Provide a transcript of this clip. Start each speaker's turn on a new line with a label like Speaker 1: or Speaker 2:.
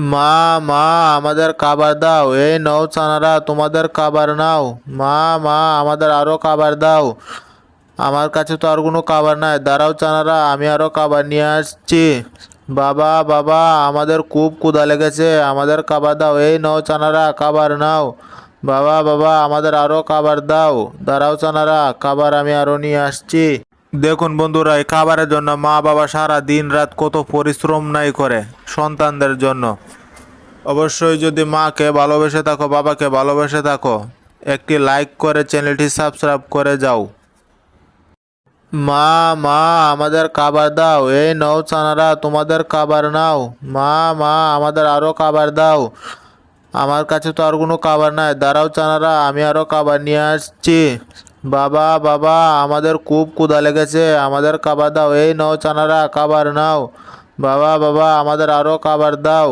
Speaker 1: মা মা, আমাদের খাবার দাও। এই নৌ চানারা তোমাদের খাবার নাও। মা মা, আমাদের আরও খাবার দাও। আমার কাছে তো আর কোনো খাবার নাই। দাঁড়াও চানারা আমি আরও খাবার নিয়ে আসছি। বাবা বাবা, আমাদের খুব ক্ষুধা লেগেছে। আমাদের খাবার দাও। এই নৌ চানারা খাবার নাও। বাবা বাবা, আমাদের আরও খাবার দাও। দাঁড়াও চানারা খাবার আমি আরও নিয়ে আসছি। দেখুন বন্ধুরা, এই খাবারের জন্য মা বাবা সারা দিন রাত কত পরিশ্রম নাই করে সন্তানদের জন্য। অবশ্যই যদি মাকে ভালোবেসে থাকো, বাবাকে ভালোবেসে থাকো, একটি লাইক করে চ্যানেলটি সাবস্ক্রাইব করে যাও। মা মা, আমাদের খাবার দাও। এই নৌ চানারা তোমাদের খাবার নাও। মা মা, আমাদের আরও খাবার দাও। আমার কাছে তো আর কোনো খাবার নাই। দাঁড়াও চানারা আমি আরও খাবার নিয়ে আসছি। বাবা বাবা, আমাদের খুব কুদা লেগেছে। আমাদের খাবার দাও। এই নাও চানারা, খাবার নাও। বাবা বাবা, আমাদের আরও খাবার দাও।